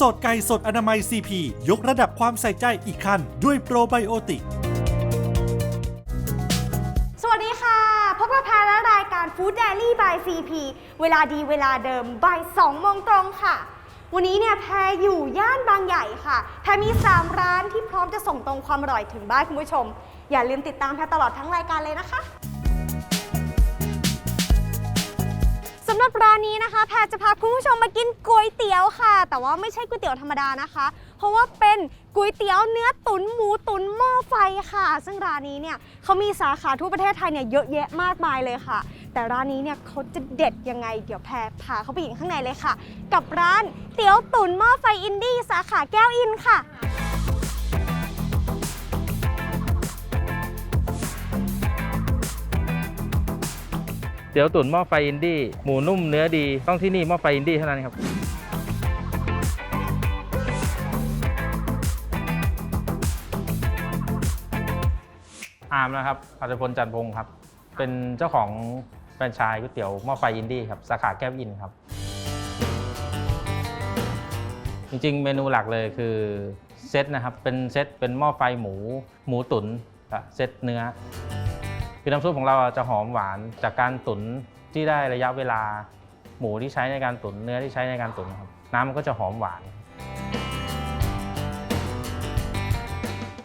สดไก่สดอนามัย CP ยกระดับความใส่ใจอีกขั้นด้วยโปรไบโอติกสวัสดีค่ะ พบกับแพรและรายการ Food Daily by CP เวลาดีเวลาเดิมบ่าย2โมงตรงค่ะ วันนี้เนี่ยแพรอยู่ย่านบางใหญ่ค่ะ แพรมี 3 ร้านที่พร้อมจะส่งตรงความอร่อยถึงบ้านคุณผู้ชม อย่าลืมติดตามแพรตลอดทั้งรายการเลยนะคะับร้านนี้นะคะ แพรจะพาคุณผู้ชมมากินก๋วยเตี๋ยวค่ะ แต่ว่าไม่ใช่ก๋วยเตี๋ยวธรรมดานะคะ เพราะว่าเป็นก๋วยเตี๋ยวเนื้อตุ๋นหมูตุ๋นหม้อไฟค่ะ ซึ่งร้านนี้เนี่ยเขามีสาขาทั่วประเทศไทยเนี่ยเยอะแยะมากมายเลยค่ะ แต่ร้านนี้เนี่ยเขาจะเด็ดยังไง เดี๋ยวแพรพาเขาไปอยู่ข้างในเลยค่ะ กับร้านเตี๋ยวตุ๋นหม้อไฟอินดี้สาขาแก้วอินค่ะ เตี๋ยวตุ๋นหม้อไฟอินดี้หมูนุ่มเนื้อดีต้องที่นี่หม้อไฟอินดี้เท่านั้นครับอาร์มนะครับอัจพลจันพงศ์ครับ เป็นเจ้าของแฟรนไชส์ก๋วยเตี๋ยวหม้อไฟอินดี้ครับ สาขาแก้วอินครับ จริงๆ เมนูหลักเลยคือเซตนะครับ เป็นเซตเป็นหม้อไฟหมู หมูตุ๋นเซตเนื้อ คือน้ำซุปของเราจะหอมหวานจากการตุ๋นที่ได้ระยะเวลา หมูที่ใช้ในการตุ๋นเนื้อที่ใช้ในการตุ๋นครับน้ำมันก็จะหอมหวาน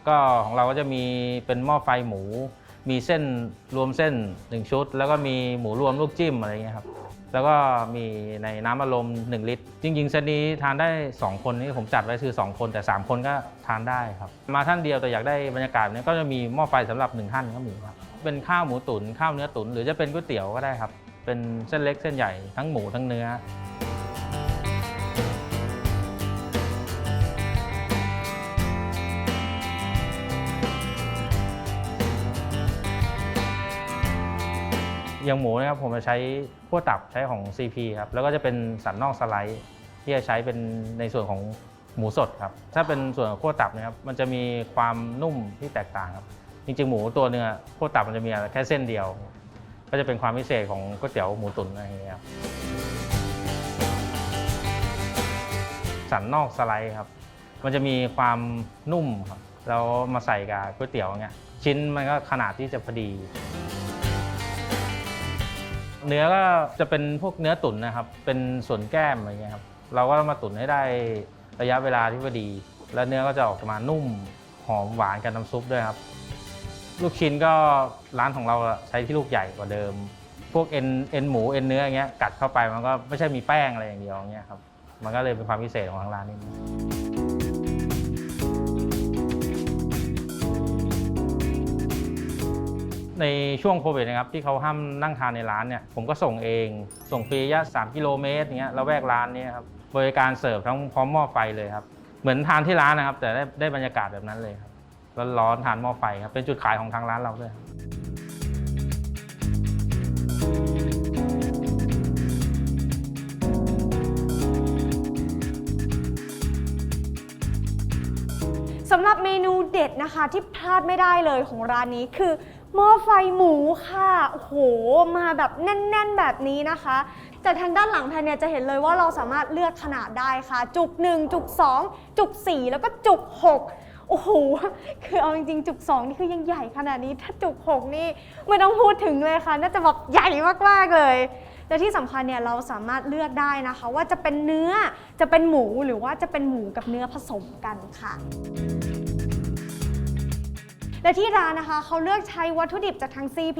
ก็ของเราก็จะมีเป็นหม้อไฟหมู มีเส้นรวมเส้น 1 ชุด แล้วก็มีหมูรวมลูกจิ้มอะไรเงี้ยครับแล้วก็มีในน้ำอารมณ์ 1 ลิตร จริงๆเซตนี้ทานได้ 2 คนนี่ผมจัดไว้คือ 2 คนแต่ 3 คนก็ทานได้ครับ มาท่านเดียวแต่อยากได้บรรยากาศนี้ก็จะมีหม้อไฟสำหรับ 1 ท่านก็มีครับ เป็นข้าวหมูตุน๋นข้าวเนื้อตุ๋นหรือจะเป็นก๋วยเตี๋ยวก็ได้ครับ เป็นเส้นเล็กเส้นใหญ่ทั้งหมูทั้งเนื้อ อย่างหมูนะครับผมจะใช้ขั้วตับใช้ของ CP ครับแล้วก็จะเป็นสันนอกสไลด์ที่จะใช้เป็นในส่วนของหมูสดครับ ถ้าเป็นส่วนของขั้วตับเนะครับ มันจะมีความนุ่มที่แตกต่างครับ จริงๆ หมูตัวเนื้อขั้วตับมันจะมีแค่เส้นเดียว ก็จะเป็นความพิเศษของก๋วยเตี๋ยวหมูตุ๋นอะไรอย่างเงี้ยครับสันนอกสไลด์ครับ มันจะมีความนุ่มครับแล้วมาใส่กับก๋วยเตี๋ยวเงี้ยชิ้นมันก็ขนาดที่จะพอดี เนื้อก็จะเป็นพวกเนื้อตุ๋นนะครับ เป็นส่วนแก้มอะไรเงี้ยครับเราก็มาตุ๋นให้ได้ระยะเวลาที่พอดี แล้วเนื้อก็จะออกมานุ่มหอมหวานกับน้ำซุปด้วยครับ ลูกชิ้นก็ร้านของเราใช้ที่ลูกใหญ่กว่าเดิม พวกเอ็นเอ็นหมูเอ็นเนื้ออย่างเงี้ยกัดเข้าไปมันก็ไม่ใช่มีแป้งอะไรอย่างเดียวอย่างเงี้ยครับมันก็เลยเป็นความพิเศษของทางร้านนี้ในช่วงโควิดนะครับที่เขาห้ามนั่งทานในร้านเนี่ยผมก็ส่งเอง ส่งฟรีระยะ 3 กิโลเมตรเงี้ยแล้วแวกร้านนี้ครับบริการเสิร์ฟทั้งพร้อมหม้อไฟเลยครับ เหมือนทานที่ร้านนะครับ แต่ได้ได้บรรยากาศแบบนั้นเลยครับ ร้อนๆทานหม้อไฟครับเป็นจุดขายของทางร้านเราด้วยครับสำหรับเมนูเด็ดนะคะที่พลาดไม่ได้เลยของร้านนี้คือหม้อไฟหมูค่ะโอ้โหมาแบบแน่น ๆ แบบนี้นะคะ จากทางด้านหลังแพนเนี่ยจะเห็นเลยว่าเราสามารถเลือกขนาดได้ค่ะ จุก 1 จุก 2 จุก 4 แล้วก็จุก 6 โอ้โห คือเอาจริงๆ จุก 2 นี่คือยังใหญ่ขนาดนี้ ถ้าจุก 6 นี่ไม่ต้องพูดถึงเลยค่ะ น่าจะแบบใหญ่มากๆเลย และที่สำคัญเนี่ยเราสามารถเลือกได้นะคะ ว่าจะเป็นเนื้อ จะเป็นหมู หรือว่าจะเป็นหมูกับเนื้อผสมกันค่ะ และที่ร้านนะคะเขาเลือกใช้วัตถุดิบจากทาง CP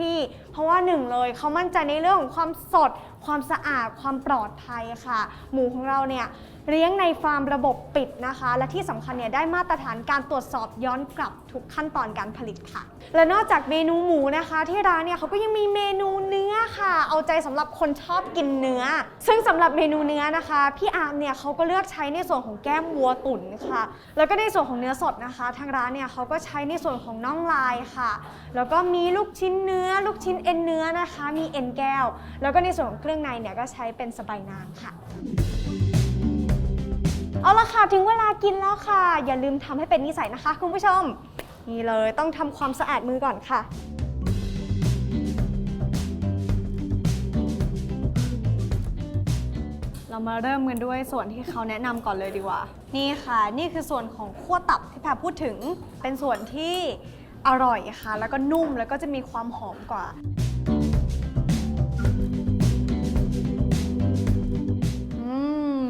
ราะว่าหนึ่งเลยเขามั่นใจในเรื่องของความสด ความสะอาด ความปลอดภัยค่ะ หมูของเราเนี่ยเลี้ยงในฟาร์มระบบปิดนะคะ และที่สำคัญเนี่ยได้มาตรฐานการตรวจสอบย้อนกลับทุกขั้นตอนการผลิตค่ะ และนอกจากเมนูหมูนะคะ ที่ร้านเนี่ยเขาก็ยังมีเมนูเนื้อค่ะ เอาใจสำหรับคนชอบกินเนื้อ ซึ่งสำหรับเมนูเนื้อนะคะ พี่อาร์มเนี่ยเขาก็เลือกใช้ในส่วนของแก้มวัวตุ๋นค่ะ แล้วก็ในส่วนของเนื้อสดนะคะ ทางร้านเนี่ยเขาก็ใช้ในส่วนของน่องลายค่ะ แล้วก็มีลูกชิ้นเนื้อ ลูกชิ้นเอ็นเนื้อนะคะ มีเอ็นแก้ว แล้วก็ในส่วนของเครื่องในเนี่ยก็ใช้เป็นสบายนางค่ะ เอาละค่ะ ถึงเวลากินแล้วค่ะ อย่าลืมทำให้เป็นนิสัยนะคะ คุณผู้ชม นี่เลยต้องทำความสะอาดมือก่อนค่ะเรามาเริ่มกันด้วยส่วนที่เขาแนะนำก่อนเลยดีกว่า นี่ค่ะ นี่คือส่วนของขั้วตับที่แพรพูดถึง เป็นส่วนที่ อร่อยค่ะ แล้วก็นุ่มแล้วก็จะมีความหอมกว่า อืม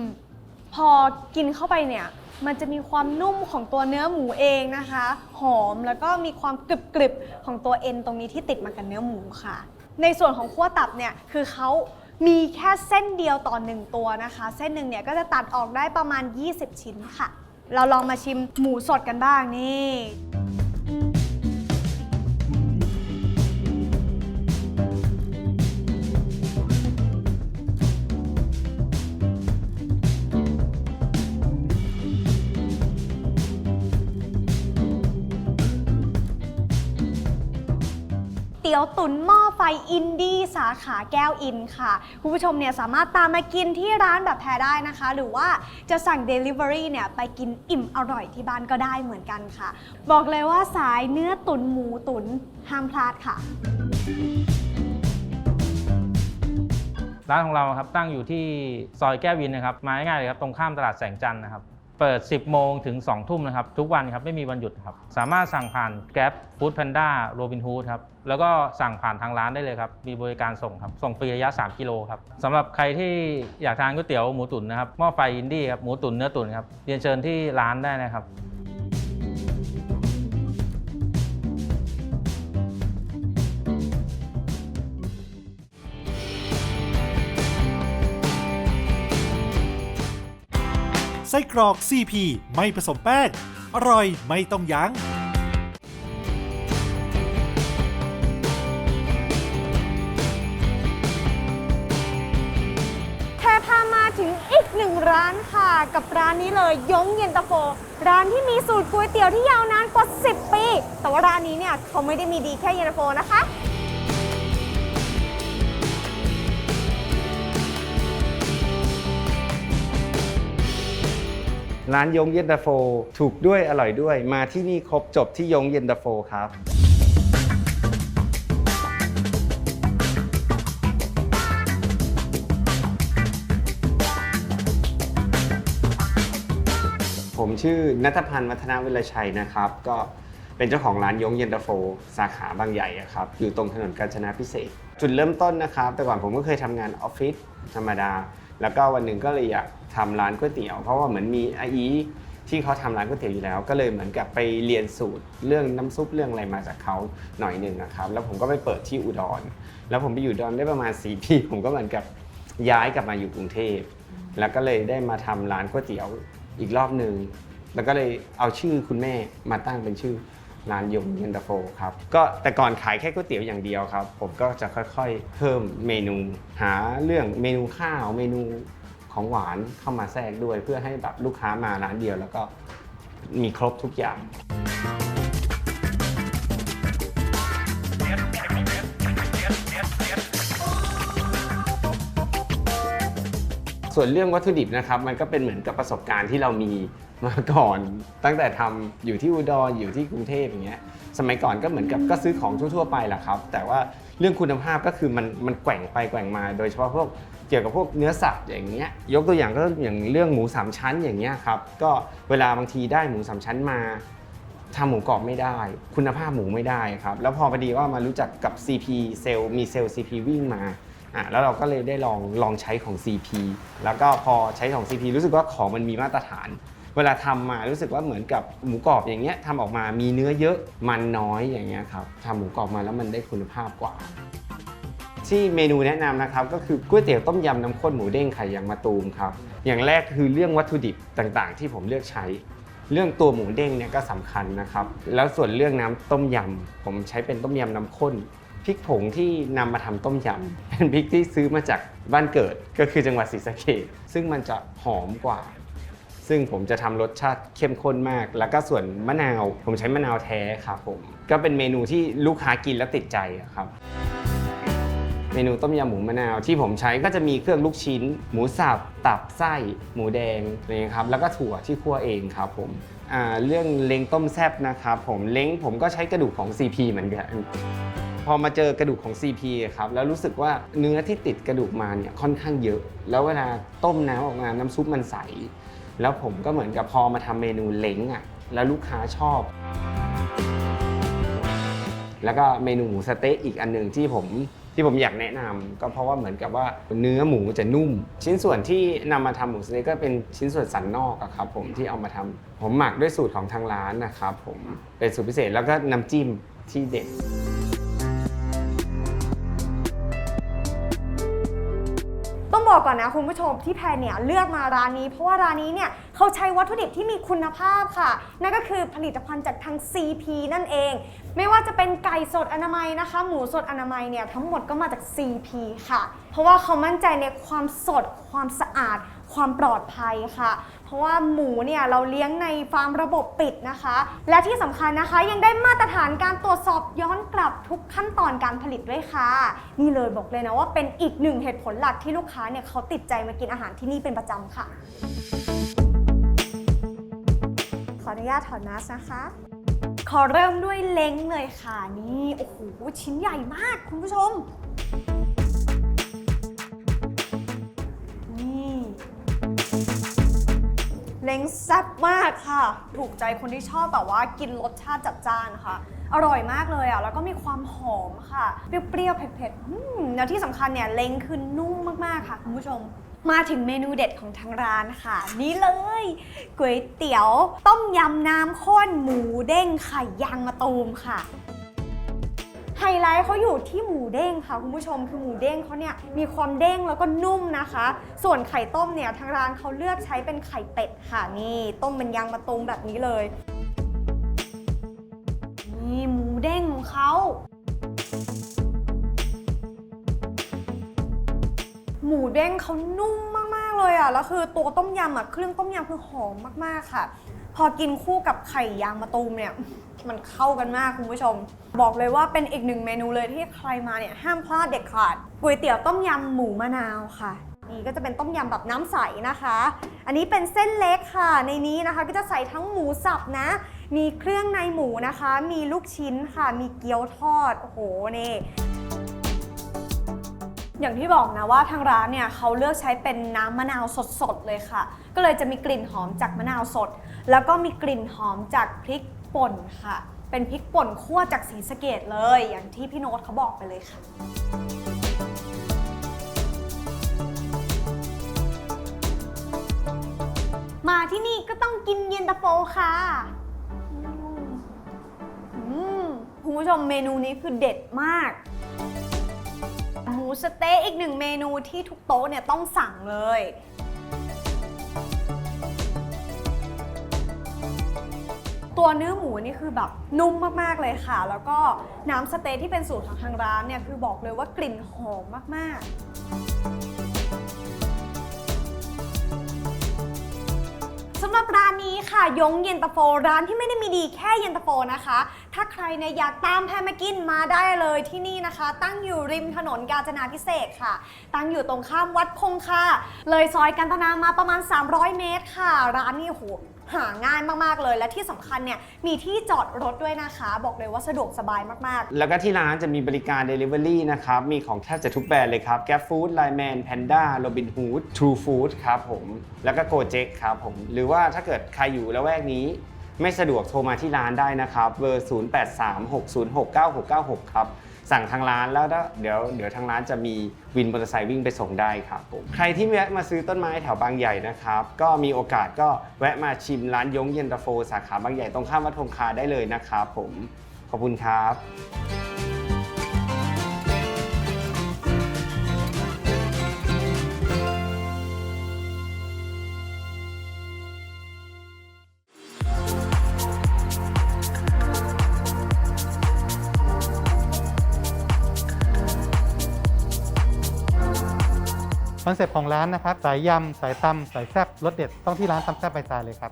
พอกินเข้าไปเนี่ย มันจะมีความนุ่มของตัวเนื้อหมูเองนะคะ หอมแล้วก็มีความกรึบกรึบของตัวเอ็นตรงนี้ที่ติดมากับเนื้อหมูค่ะ ในส่วนของขั้วตับเนี่ยคือเขามีแค่เส้นเดียวต่อหนึ่งตัวนะคะ เส้นหนึ่งเนี่ยก็จะตัดออกได้ประมาณ 20 ชิ้นค่ะ เราลองมาชิมหมูสดกันบ้างนี่ ตี๋ยวตุ๋นหม้อไฟอินดี้สาขาแก้วอินค่ะ คุณผู้ชมเนี่ยสามารถตามมากินที่ร้านแบบแพรได้นะคะ หรือว่าจะสั่ง Delivery เนี่ยไปกินอิ่มอร่อยที่บ้านก็ได้เหมือนกันค่ะ บอกเลยว่าสายเนื้อตุ๋นหมูตุ๋นห้ามพลาดค่ะ ร้านของเราครับตั้งอยู่ที่ซอยแก้ววินนะครับมาง่ายๆเลยครับตรงข้ามตลาดแสงจันทร์นะครับ เปิด 10 โมงถึง 2 ทุ่มนะครับ ทุกวันครับ ไม่มีวันหยุดครับ สามารถสั่งผ่าน Grab Food Panda Robin Hood ครับ แล้วก็สั่งผ่านทางร้านได้เลยครับ มีบริการส่งครับ ส่งฟรีระยะ 3 กิโลครับสำหรับใครที่อยากทานก๋วยเตี๋ยวหมูตุ๋นนะครับหม้อไฟอินดี้ครับ หมูตุ๋นเนื้อตุ๋นครับ เรียนเชิญที่ร้านได้นะครับ ส้กรอก CP ไม่ผสมแป้ง อร่อยไม่ต้องยั้งแพรพามาถึงอีกหนึ่งร้านค่ะ กับร้านนี้เลยยงเย็นตาโฟ ร้านที่มีสูตรก๋วยเตี๋ยวที่ยาวนานกว่า 10 ปี แต่ว่าร้านนี้เนี่ยเขาไม่ได้มีดีแค่เย็นตาโฟนะคะ ร้านยงเย็นตาโฟ ถูกด้วยอร่อยด้วย มาที่นี่ครบจบที่ยงเย็นตาโฟครับผมชื่อนัทพันธ์วัฒนาวิรชัยนะครับ ก็เป็นเจ้าของร้านยงเย็นตาโฟ สาขาบางใหญ่ครับ อยู่ตรงถนนกาญจนาพิเศษ จุดเริ่มต้นนะครับ แต่ก่อนผมก็เคยทำงานออฟฟิศธรรมดา แล้วก็วันหนึ่งก็เลยอยากทำร้านก๋วยเตี๋ยว เพราะว่าเหมือนมีอาอีที่เขาทำร้านก๋วยเตี๋ยวอยู่แล้ว ก็เลยเหมือนกับไปเรียนสูตรเรื่องน้ำซุปเรื่องอะไรมาจากเขาหน่อยหนึ่งนะครับ แล้วผมก็ไปเปิดที่อุดร แล้วผมไปอยู่อุดรได้ประมาณ4ปีผมก็เหมือนกับย้ายกลับมาอยู่กรุงเทพแล้วก็เลยได้มาทำร้านก๋วยเตี๋ยวอีกรอบหนึ่งแล้วก็เลยเอาชื่อคุณแม่มาตั้งเป็นชื่อ ร้านยงเย็นตาโฟครับก็แต่ก่อนขายแค่ก๋วยเตี๋ยวอย่างเดียวครับ ผมก็จะค่อยๆ เพิ่มเมนู หาเรื่องเมนูข้าวเมนูของหวานเข้ามาแทรกด้วย เพื่อให้แบบลูกค้ามาร้านเดียวแล้วก็มีครบทุกอย่าง ส่วนเรื่องวัตถุดิบนะครับมันก็เป็นเหมือนกับประสบการณ์ที่เรามีมาก่อน ตั้งแต่ทำอยู่ที่อุดรอยู่ที่กรุงเทพอย่างเงี้ยสมัยก่อนก็เหมือนกับก็ซื้อของทั่วๆไปแหละครับ แต่ว่าเรื่องคุณภาพก็คือมันมันแกว่งไปแกว่งมา โดยเฉพาะพวกเกี่ยวกับพวกเนื้อสัตว์อย่างเงี้ยยกตัวอย่างก็อย่างเรื่องหมูสามชั้นอย่างเงี้ยครับก็เวลาบางทีได้หมูสามชั้นมาทำหมูกรอบไม่ได้ คุณภาพหมูไม่ได้ครับแล้วพอพอดีว่ามารู้จักกับ CP เซลล์มีเซลล์ CP วิ่งมา อะแล้วเราก็เลยได้ลองลองใช้ของ CP แล้วก็พอใช้ของ CP รู้สึกว่าของมันมีมาตรฐาน เวลาทำมารู้สึกว่าเหมือนกับหมูกรอบอย่างเงี้ยทำออกมามีเนื้อเยอะมันน้อยอย่างเงี้ยครับทำหมูกรอบมาแล้วมันได้คุณภาพกว่า ที่เมนูแนะนำนะครับก็คือก๋วยเตี๋ยวต้มยำน้ำข้นหมูเด้งไข่ยางมะตูมครับอย่างแรกคือเรื่องวัตถุดิบต่างๆ ที่ผมเลือกใช้ เรื่องตัวหมูเด้งเนี่ยก็สำคัญนะครับ แล้วส่วนเรื่องน้ำต้มยำผมใช้เป็นต้มยำน้ำข้น พริกผงที่นำมาทำต้มยำ เป็นพริกที่ซื้อมาจากบ้านเกิดก็คือจังหวัดศรีสะเกษซึ่งมันจะหอมกว่า ซึ่งผมจะทำรสชาติเข้มข้นมาก แล้วก็ส่วนมะนาว ผมใช้มะนาวแท้ครับผม ก็เป็นเมนูที่ลูกค้ากินแล้วติดใจอะครับ เมนูต้มยำหมูมะนาวที่ผมใช้ก็จะมีเครื่องลูกชิ้น หมูสับ ตับไส้ หมูแดงอะไรเงี้ยครับ แล้วก็ถั่วที่คั่วเองครับผมอ่าเรื่องเล้งต้มแซบนะครับผม เล้งผมก็ใช้กระดูกของ CP เหมือนกันผพ อมาเจอกระดูกของ CP ครับแล้วรู้สึกว่าเนื้อที่ติดกระดูกมาเนี่ยค่อนข้างเยอะ แล้วเวลาต้มน้ำออกมาน้ำซุปมันใส แล้วผมก็เหมือนกับพอมาทำเมนูเล้งอะแล้วลูกค้าชอบ แล้วก็เมนูหมูสะเต๊ะอีกอันหนึ่งที่ผมที่ผมอยากแนะนำก็เพราะว่าเหมือนกับว่าเนื้อหมูจะนุ่ม ชิ้นส่วนที่นำมาทำหมูสเต๊ะก็เป็นชิ้นส่วนสันนอกอะครับผมที่เอามาทำผมหมักด้วยสูตรของทางร้านนะครับผมเป็นสูตรพิเศษแล้วก็น้ำจิ้มที่เด็ด บอกก่อนนะคุณผู้ชมที่แพรเนี่ยเลือกมาร้านนี้ เพราะว่าร้านนี้เนี่ยเขาใช้วัตถุดิบที่มีคุณภาพค่ะ นั่นก็คือผลิตภัณฑ์จากทาง CP นั่นเอง ไม่ว่าจะเป็นไก่สดอนามัยนะคะ หมูสดอนามัยเนี่ยทั้งหมดก็มาจาก CP ค่ะ เพราะว่าเขามั่นใจในความสดความสะอาด ความปลอดภัยค่ะ เพราะว่าหมูเนี่ยเราเลี้ยงในฟาร์มระบบปิดนะคะ และที่สำคัญนะคะยังได้มาตรฐานการตรวจสอบย้อนกลับทุกขั้นตอนการผลิตด้วยค่ะ นี่เลยบอกเลยนะว่าเป็นอีกหนึ่งเหตุผลหลักที่ลูกค้าเนี่ยเขาติดใจมากินอาหารที่นี่เป็นประจำค่ะ ขออนุญาตถอดมาสก์นะคะขอเริ่มด้วยเล้งเลยค่ะนี่โอ้โหชิ้นใหญ่มากคุณผู้ชม เล้งแซ่บมากค่ะ ถูกใจคนที่ชอบแบบว่ากินรสชาติจัดจ้านนะคะอร่อยมากเลยอะ แล้วก็มีความหอมค่ะ เปรี้ยวๆ เผ็ดๆอืมแล้วที่สำคัญเนี่ยเล้งคือนุ่มมากๆค่ะคุณผู้ชม มาถึงเมนูเด็ดของทางร้านค่ะ นี่เลยก๋วยเตี๋ยว ต้มยำน้ำข้นหมูเด้งไข่ยางมะตูมค่ะ ไฮไลท์เขาอยู่ที่หมูเด้งค่ะคุณผู้ชมคือหมูเด้งเขาเนี่ยมีความเด้งแล้วก็นุ่มนะคะ ส่วนไข่ต้มเนี่ยทางร้านเขาเลือกใช้เป็นไข่เป็ดค่ะนี่ต้มเป็นยางมะตูมแบบนี้เลยนี่หมูเด้งของเขาหมูเด้งเขานุ่มมาก ๆ เลยอะ แล้วคือตัวต้มยำอะ เครื่องต้มยำคือหอมมาก ๆ ค่ะ พอกินคู่กับไข่ยางมะตูมเนี่ย มันเข้ากันมากคุณผู้ชม บอกเลยว่าเป็นอีกหนึ่งเมนูเลยที่ใครมาเนี่ยห้ามพลาดเด็ดขาดก๋วยเตี๋ยวต้มยำหมูมะนาวค่ะ นี่ก็จะเป็นต้มยำแบบน้ำใสนะคะ อันนี้เป็นเส้นเล็กค่ะ ในนี้นะคะก็จะใส่ทั้งหมูสับนะ มีเครื่องในหมูนะคะ มีลูกชิ้นค่ะ มีเกี๊ยวทอดโอ้โหนี่อย่างที่บอกนะว่าทางร้านเนี่ยเขาเลือกใช้เป็นน้ำมะนาวสดๆเลยค่ะ ก็เลยจะมีกลิ่นหอมจากมะนาวสด แล้วก็มีกลิ่นหอมจากพริก ป่นค่ะ เป็นพริกป่นคั่วจากสีสะเกดเลย อย่างที่พี่โน้ตเขาบอกไปเลยค่ะ มาที่นี่ก็ต้องกินเย็นตาโฟค่ะอืมคุณผู้ชมเมนูนี้คือเด็ดมาก หมูสะเต๊ะอีกหนึ่งเมนูที่ทุกโต๊ะเนี่ยต้องสั่งเลย ตัวเนื้อหมูนี่คือแบบนุ่มมากๆเลยค่ะ แล้วก็น้ำสเต๊ะที่เป็นสูตรของทางร้านเนี่ยคือบอกเลยว่ากลิ่นหอมมาก ๆสำหรับร้านนี้ค่ะยงเย็นตาโฟร้านที่ไม่ได้มีดีแค่เย็นตาโฟนะคะ ถ้าใครเนี่ยอยากตามแพรมากินมาได้เลยที่นี่นะคะ ตั้งอยู่ริมถนนกาญจนาพิเศษค่ะ ตั้งอยู่ตรงข้ามวัดคงคาเลยซอยกันตนามาประมาณ 300 เมตรค่ะ ร้านนี้โห หาง่ายมากๆเลย และที่สำคัญเนี่ยมีที่จอดรถด้วยนะคะ บอกเลยว่าสะดวกสบายมากๆแล้วก็ที่ร้านจะมีบริการ Delivery นะครับ มีของแทบจะทุกแบรนด์เลยครับ Gap Food Line Man Panda Robin Hood True Food ครับผม แล้วก็ Gojek ครับผม หรือว่าถ้าเกิดใครอยู่ละแวกนี้ ไม่สะดวกโทรมาที่ร้านได้นะครับ เบอร์ 0836069696 ครับ สั่งทางร้านแล้วเดี๋ยวเดี๋ยวทางร้านจะมีวินมอเตอร์ไซค์วิ่งไปส่งได้ครับผมใครที่แวะมาซื้อต้นไม้แถวบางใหญ่นะครับ ก็มีโอกาสก็แวะมาชิมร้านยงเย็นตาโฟ สาขาบางใหญ่ตรงข้ามวัดคงคาได้เลยนะครับผมขอบคุณครับ อนเซ็ปต์ของร้านนะครับ สายยำ สายตำสายแซ่บรสเด็ดต้องที่ร้านตำแซ่บใบซายเลยครับ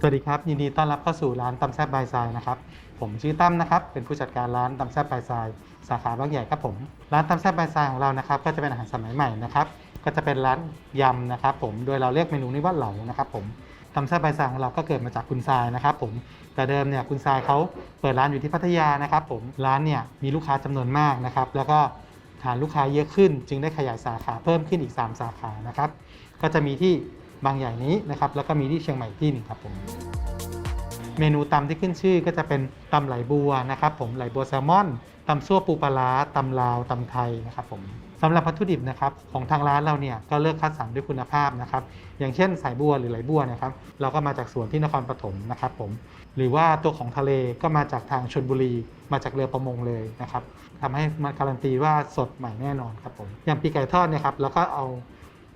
สวัสดีครับ ยินดีต้อนรับเข้าสู่ร้านตำแซ่บบายซายนะครับ ผมชื่อตั้มนะครับ เป็นผู้จัดการร้านตำแซ่บบายซาย สาขาบางใหญ่ครับผม ร้านตำแซ่บบายซายของเรานะครับ ก็จะเป็นอาหารสมัยใหม่นะครับ ก็จะเป็นร้านยำนะครับ ผม โดยเราเรียกเมนูนี้ว่าเหลานะครับผม ตำแซ่บใบซางของเราก็เกิดมาจากคุณทรายนะครับผมแต่เดิมเนี่ยคุณทรายเขาเปิดร้านอยู่ที่พัทยานะครับผมร้านเนี่ยมีลูกค้าจำนวนมากนะครับแล้วก็ฐานลูกค้าเยอะขึ้น จึงได้ขยายสาขาเพิ่มขึ้นอีก 3 สาขานะครับก็จะมีที่บางใหญ่นี้นะครับแล้วก็มีที่เชียงใหม่ที่หนึ่งครับผม เมนูตำที่ขึ้นชื่อก็จะเป็นตำไหลบัวนะครับผมไหลบัวแซลมอนตำซั่วปูปลาตำลาวตำไทยนะครับผมสำหรับวัตถุดิบนะครับของทางร้านเราเนี่ยก็เลือกคัดสรรด้วยคุณภาพนะครับอย่างเช่นสายบัวหรือไหลบัวนะครับเราก็มาจากสวนที่นครปฐมนะครับผมหรือว่าตัวของทะเลก็มาจากทางชนบุรี มาจากเรือประมงเลยนะครับทำให้มันการันตีว่าสดใหม่แน่นอนครับผมอย่างปีไก่ทอดเนี่ยครับเราก็เอา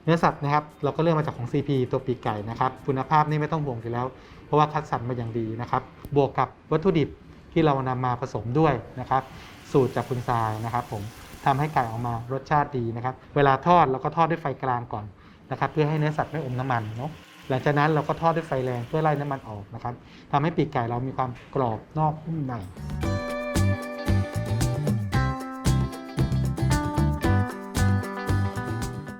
เนื้อสัตว์นะครับเราก็เลือกมาจากของ CP ตัวปีกไก่นะครับคุณภาพนี่ไม่ต้องห่วงอยู่แล้ว เพราะว่าคัดสรรมาอย่างดีนะครับ บวกกับวัตถุดิบที่เรานำมาผสมด้วยนะครับ สูตรจากคุณทรายนะครับ ผมทำให้ไก่ออกมารสชาติดีนะครับ เวลาทอดเราก็ทอดด้วยไฟกลางก่อนนะครับ เพื่อให้เนื้อสัตว์ไม่อมน้ำมันเนาะหลังจากนั้นเราก็ทอดด้วยไฟแรงเพื่อไล่น้ำมันออกนะครับทำให้ปีกไก่เรามีความกรอบนอกนุ่มใน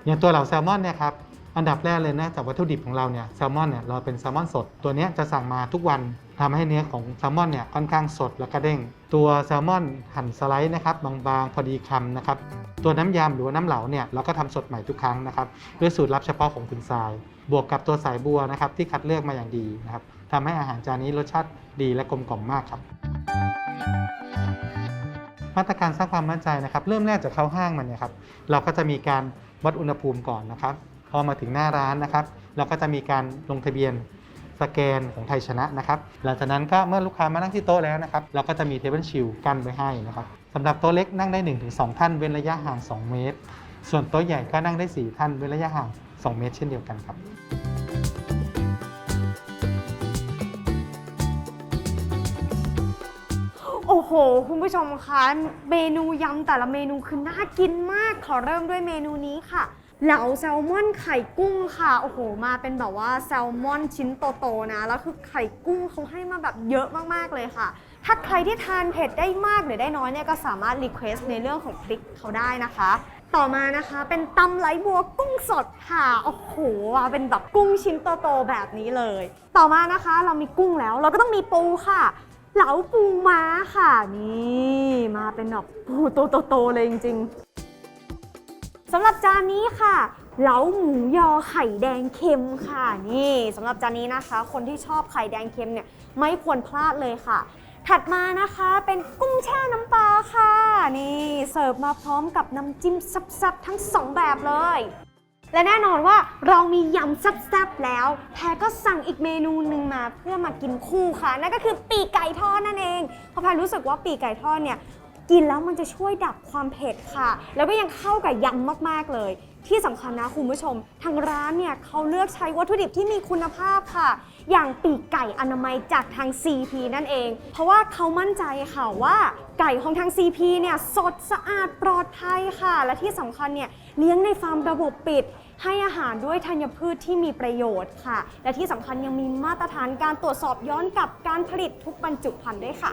อย่างตัวเหล่าแซลมอนเนี่ยครับ อันดับแรกเลยนะจากวัตถุดิบของเราเนี่ยแซลมอนเนี่ยเราเป็นแซลมอนสด ตัวนี้จะสั่งมาทุกวันทำให้เนื้อของแซลมอนเนี่ยค่อนข้างสดแล้วก็เด้ง ตัวแซลมอนหั่นสไลด์นะครับบางๆ พอดีคำนะครับ ตัวน้ำยำหรือว่าน้ำเหลาเนี่ยเราก็ทำสดใหม่ทุกครั้งนะครับด้วยสูตรลับเฉพาะของคุณทราย บวกกับตัวสายบัวนะครับที่คัดเลือกมาอย่างดีนะครับทำให้อาหารจานนี้รสชาติดีและกลมกล่อมมากครับมาตรการสร้างความมั่นใจนะครับ เริ่มแรกจากเข้าห้างมันเนี่ยครับเราก็จะมีการวัดอุณหภูมิก่อนนะครับ พอมาถึงหน้าร้านนะครับ เราก็จะมีการลงทะเบียนสแกนของไทยชนะนะครับ หลังจากนั้นก็เมื่อลูกค้ามานั่งที่โต๊ะแล้วนะครับ เราก็จะมีเทเบิลชิลกั้นไว้ให้นะครับสำหรับโต๊ะเล็กนั่งได้ 1-2 ท่านเว้นระยะห่าง 2 เมตร ส่วนโต๊ะใหญ่ก็นั่งได้ 4 ท่านเว้นระยะห่าง 2 เมตร เช่นเดียวกันครับโอ้โห คุณผู้ชมคะ เมนูยำแต่ละเมนูคือน่ากินมาก ขอเริ่มด้วยเมนูนี้ค่ะ เหลาแซลมอนไข่กุ้งค่ะ โอ้โห มาเป็นแบบว่าแซลมอนชิ้นโตๆนะ แล้วคือไข่กุ้งเขาให้มาแบบเยอะมากๆเลยค่ะ ถ้าใครที่ทานเผ็ดได้มากหรือได้น้อยเนี่ยก็สามารถรีเควสในเรื่องของพริกเขาได้นะคะ ต่อมานะคะเป็นตำไหลบัวกุ้งสดค่ะ โอ้โห เป็นแบบกุ้งชิ้นโตๆแบบนี้เลย ต่อมานะคะเรามีกุ้งแล้ว เราก็ต้องมีปูค่ะเหลาปูม้าค่ะนี่มาเป็นแบบปูโตๆเลยจริง สำหรับจานนี้ค่ะเหลาหมูยอไข่แดงเค็มค่ะ นี่สำหรับจานนี้นะคะ คนที่ชอบไข่แดงเค็มเนี่ยไม่ควรพลาดเลยค่ะ ถัดมานะคะเป็นกุ้งแช่น้ำปลาค่ะ นี่เสิร์ฟมาพร้อมกับน้ำจิ้มซับๆทั้งสองแบบเลย และแน่นอนว่าเรามียำแซ่บๆแล้วแพรก็สั่งอีกเมนูหนึ่งมาเพื่อมากินคู่ค่ะ นั่นก็คือปีกไก่ทอดนั่นเองเพราะแพรรู้สึกว่าปีกไก่ทอดเนี่ย กินแล้วมันจะช่วยดับความเผ็ดค่ะ แล้วก็ยังเข้ากับยำมากๆเลย ที่สำคัญนะคุณผู้ชม ทางร้านเนี่ยเขาเลือกใช้วัตถุดิบที่มีคุณภาพค่ะ อย่างปีกไก่อนามัยจากทาง CP นั่นเอง เพราะว่าเขามั่นใจค่ะว่าไก่ของทาง CP เนี่ยสดสะอาดปลอดภัยค่ะ และที่สำคัญเนี่ยเลี้ยงในฟาร์มระบบปิด ให้อาหารด้วยธัญพืชที่มีประโยชน์ค่ะ และที่สำคัญยังมีมาตรฐานการตรวจสอบย้อนกลับการผลิตทุกบรรจุภัณฑ์ด้วยค่ะ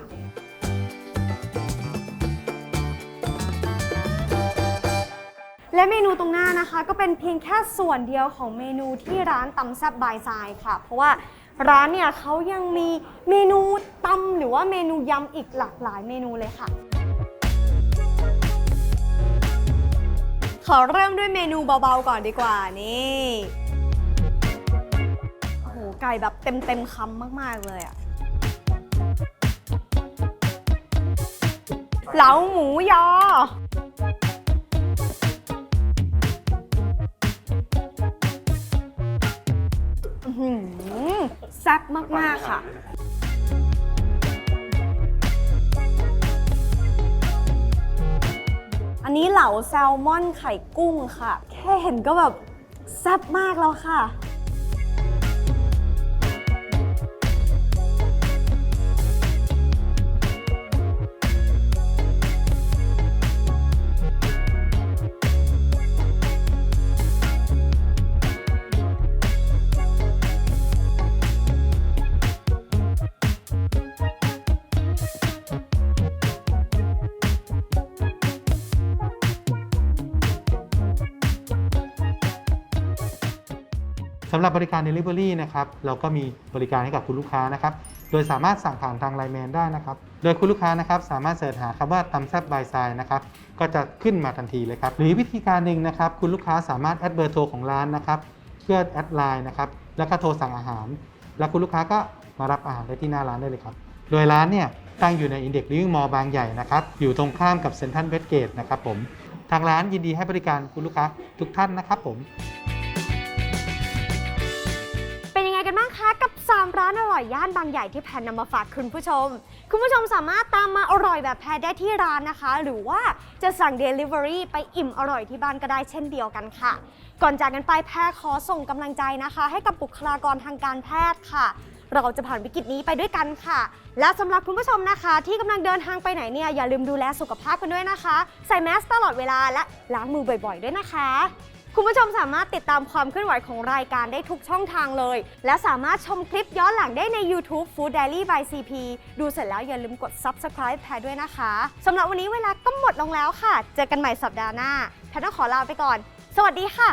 และเมนูตรงหน้านะคะ ก็เป็นเพียงแค่ส่วนเดียวของเมนูที่ร้านตำแซบบายทรายค่ะ เพราะว่าร้านเนี่ยเขายังมีเมนูตำหรือว่าเมนูยำอีกหลากหลายเมนูเลยค่ะ ขอเริ่มด้วยเมนูเบาๆก่อนดีกว่านี่โอ้โหไก่แบบเต็มๆคำมากๆเลยอะเหลาหมูยอ แซ่บมาก ๆ ค่ะอันนี้เหลาแซลมอนไข่กุ้งค่ะ แค่เห็นก็แบบแซ่บมากแล้วค่ะำหรับบริการ Delivery นะครับเราก็มีบริการให้กับคุณลูกค้านะครับโดยสามารถสั่งผ่านทางไลน์แมนได้นะครับโดยคุณลูกค้านะครับสามารถเสิร์ชหาคำว่าตำแซบบายไซนะครับก็จะขึ้นมาทันทีเลยครับหรือวิธีการหนึ่งนะครับคุณลูกค้าสามารถแอดเบอร์โทรของร้านนะครับเพื่อแอดไลน์นะครับแล้วก็โทรสั่งอาหาร แล้วคุณลูกค้าก็มารับอาหารได้ที่หน้าร้านได้เลยครับ โดยร้านเนี่ยตั้งอยู่ในอินเด็กซ์ลิฟ i ิ g มอลล์บางใหญ่นะครับอยู่ตรงข้ามกับเซ็นทรัลเวสเกตนะครับผมทางร้านยินดีให้บริการคุณลูกค้าทุกท่านนะครับผม 3 ร้านอร่อยย่านบางใหญ่ที่แพนนำมาฝากคุณผู้ชม คุณผู้ชมสามารถตามมาอร่อยแบบแพนได้ที่ร้านนะคะ หรือว่าจะสั่ง Delivery ไปอิ่มอร่อยที่บ้านก็ได้เช่นเดียวกันค่ะ ก่อนจากกันไปแพรขอส่งกำลังใจนะคะ ให้กับบุคลากรทางการแพทย์ค่ะเราจะผ่านวิกฤตนี้ไปด้วยกันค่ะ และสำหรับคุณผู้ชมนะคะ ที่กำลังเดินทางไปไหนเนี่ยอย่าลืมดูแลสุขภาพกันด้วยนะคะ ใส่แมสตลอดเวลาและล้างมือบ่อยๆด้วยนะคะ คุณผู้ชมสามารถติดตามความเคลื่อนไหวของรายการได้ทุกช่องทางเลย และสามารถชมคลิปย้อนหลังได้ใน YouTube Food Diary by CP ดูเสร็จแล้วอย่าลืมกด Subscribe แพรด้วยนะคะสำหรับวันนี้เวลาก็หมดลงแล้วค่ะ เจอกันใหม่สัปดาห์หน้าแพรต้องขอลาไปก่อน สวัสดีค่ะ